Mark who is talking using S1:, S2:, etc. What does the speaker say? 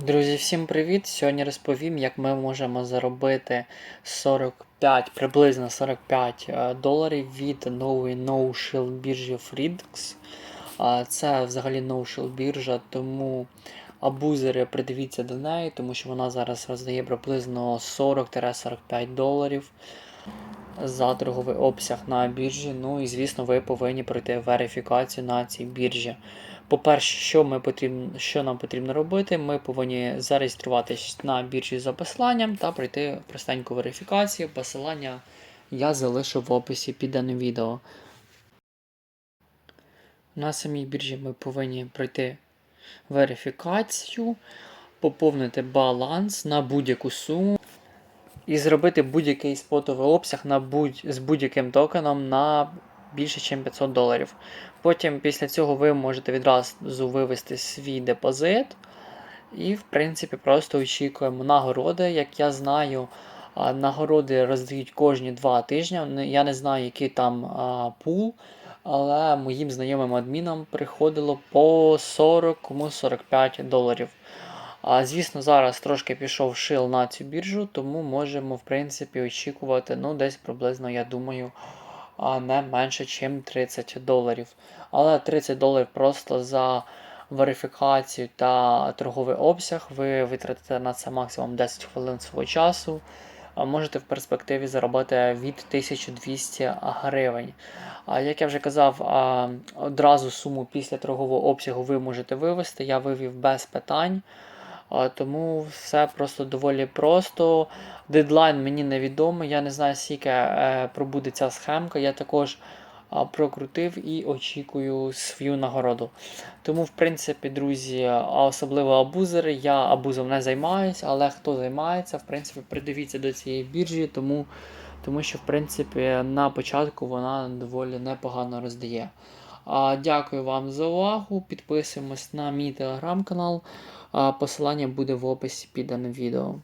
S1: Друзі, всім привіт! Сьогодні розповім, як ми можемо заробити 45, приблизно 45 е, доларів від нової No-Shield біржі Freedox. А, Це взагалі No-Shield біржа, тому абузери придивіться до неї, тому що вона зараз роздає приблизно 40-45 доларів за торговий обсяг на біржі. Ну і звісно, ви повинні пройти верифікацію на цій біржі. По-перше, що, ми потрібно, що нам потрібно робити, ми повинні зареєструватись на біржі за посиланням та пройти простеньку верифікацію. Посилання я залишу в описі під даним відео. На самій біржі ми повинні пройти верифікацію, поповнити баланс на будь-яку суму і зробити будь-який спотовий обсяг на будь, з будь-яким токеном на більше, ніж 500 доларів. Потім після цього ви можете відразу вивести свій депозит. І, в принципі, просто очікуємо нагороди. Як я знаю, нагороди роздають кожні 2 тижні. Я не знаю, який там а, пул, але моїм знайомим адмінам приходило по 40, кому 45 доларів. А, звісно, зараз трошки пішов шил на цю біржу, тому можемо, в принципі, очікувати, ну, десь приблизно, я думаю, а, не менше, ніж 30 доларів. Але 30 доларів просто за верифікацію та торговий обсяг. Ви витратите на це максимум 10 хвилин свого часу. Можете в перспективі заробити від 1200 гривень. А як я вже казав, одразу суму після торгового обсягу ви можете вивести. Я вивів без питань. Тому все просто доволі просто. Дедлайн мені невідомий. Я не знаю, скільки е, пробуде ця схемка. Я також прокрутив і очікую свою нагороду. Тому, в принципі, друзі, особливо абузери, я абузом не займаюся, але хто займається, в принципі, придивіться до цієї біржі, тому, тому що, в принципі, на початку вона доволі непогано роздає. Дякую вам за увагу. Підписуємось на мій телеграм-канал. Посилання буде в описі під даним відео.